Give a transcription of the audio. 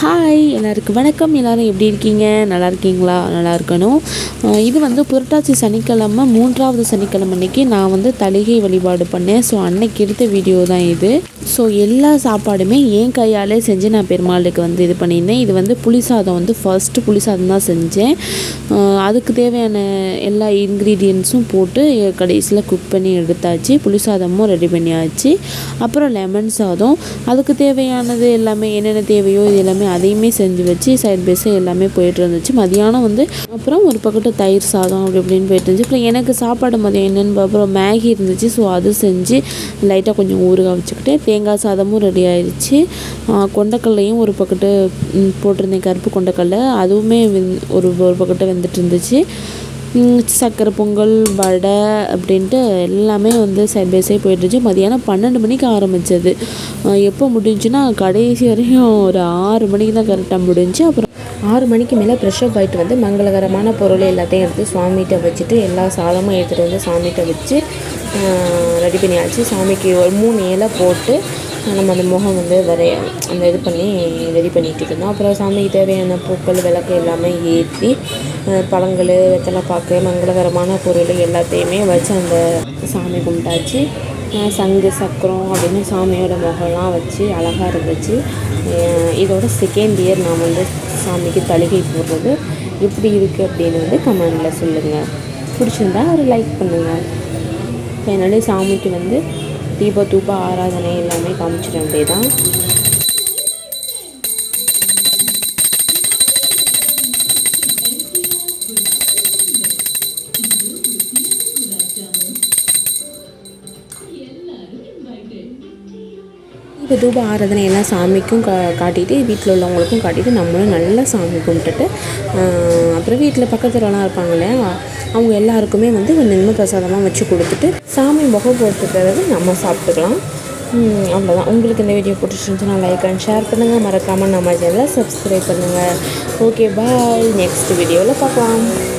Hi எல்லாருக்கும் வணக்கம். எல்லாரும் எப்படி இருக்கீங்க? நல்லா இருக்கீங்களா? நல்லா இருக்கணும். இது வந்து புரட்டாசி சனிக்கிழமை மூன்றாவது சனிக்கிழமை அன்னைக்கு நான் வந்து தலிகை வழிபாடு பண்ணேன். ஸோ அன்னைக்கு எடுத்த வீடியோ தான் இது. ஸோ எல்லா சாப்பாடுமே என் கையாலே செஞ்சு நான் பெருமாளுக்கு வந்து இது பண்ணியிருந்தேன். இது வந்து புளிசாதம் வந்து ஃபர்ஸ்ட்டு புளிசாதம் தான் செஞ்சேன். அதுக்கு தேவையான எல்லா இன்க்ரீடியன்ஸும் போட்டு கடைசியில் குக் பண்ணி எடுத்தாச்சு. புளிசாதமும் ரெடி பண்ணியாச்சு. அப்புறம் லெமன் சாதம். அதுக்கு தேவையானது எல்லாமே என்னென்ன தேவையோ இது எல்லாமே அதையுமே செஞ்சு வச்சு சைட் பை எல்லாமே போயிட்டு இருந்துச்சு. மதியானம் வந்து அப்புறம் ஒரு பக்கத்தில் தயிர் சாதம் அப்படி இப்படின்னு போயிட்டு இருந்துச்சு. அப்புறம் எனக்கு சாப்பாடு மதியம் என்னென்னு அப்புறம் மேகி இருந்துச்சு. ஸோ அது செஞ்சு லைட்டாக கொஞ்சம் ஊறுக வச்சுக்கிட்டு தேங்காய் சாதமும் ரெடி ஆயிடுச்சு கொண்டக்கல்லையும் ஒரு பக்கத்து போட்டிருந்தேன் கருப்பு கொண்டக்கல்லை அதுவுமே வெந்- ஒரு ஒரு பக்கத்து வந்துட்டு இருந்துச்சு. சக்கரை பொங்கல் வடை அப்படின்ட்டு எல்லாமே வந்து சைட் பை சைட் போயிட்டுருச்சு மதியானம் பன்னெண்டு மணிக்கு ஆரம்பித்தது எப்போ முடிஞ்சுன்னா கடைசி வரையும் ஒரு ஆறு மணிக்கு தான் கரெக்டாக முடிஞ்சு அப்புறம் ஆறு மணிக்கு மேலே ஃப்ரெஷ்ஷப் ஆகிட்டு வந்து மங்களகரமான பொருள் எல்லாத்தையும் எடுத்து சுவாமிகிட்ட வச்சுட்டு எல்லா சாதமும் எடுத்துகிட்டு வந்து சாமிகிட்ட வச்சு ரெடி பண்ணியாச்சு. சாமிக்கு ஒரு மூணு இலை போட்டு நம்ம அந்த முகம் வந்து வரைய அந்த இது பண்ணி ரெடி பண்ணிகிட்டு இருந்தோம் அப்புறம் சாமிக்கு தேவையான பூக்கள் விளக்கு எல்லாமே ஏற்றி பழங்கள் வெத்தலைப்பாக்கு மங்களகரமான பொருள் எல்லாத்தையுமே வச்சு அந்த சாமி கும்பிட்டாச்சு. சங்கு சக்கரம் அப்படின்னு சாமியோட முகம்லாம் வச்சு அழகாக இருந்துச்சு. இதோட செகண்ட் இயர் நான் வந்து சாமிக்கு தலிகை போடுறது. எப்படி இருக்குது அப்படின்னு வந்து கமெண்டில் சொல்லுங்கள் பிடிச்சிருந்தா ஒரு லைக் பண்ணுங்கள் என்னுடைய சாமிக்கு வந்து தீப தூப ஆராதனை எல்லாமே காமிச்சிட வேண்டியதான் இப்போ தூப ஆராதனை எல்லாம் சாமிக்கும் கா காட்டிட்டு வீட்டில் உள்ளவங்களுக்கும் காட்டிட்டு நம்மளும் நல்லா சாமி கும்பிட்டுட்டு அப்புறம் வீட்டில் பக்கத்துலலாம் இருப்பாங்க இல்லையா? அவங்க எல்லாருக்குமே வந்து கொஞ்சம் பிரசாதமாக வச்சு கொடுத்துட்டு சாமி முகம் போட்டு பிறகு நம்ம சாப்பிட்டுக்கலாம். அவ்வளோதான் உங்களுக்கு இந்த வீடியோ பிடிச்சிருந்துச்சுன்னா லைக் அண்ட் ஷேர் பண்ணுங்கள் மறக்காமல் நம்ம சேனலை சப்ஸ்கிரைப் பண்ணுங்கள் ஓகே பாய் நெக்ஸ்ட் வீடியோவில் பார்க்கலாம்.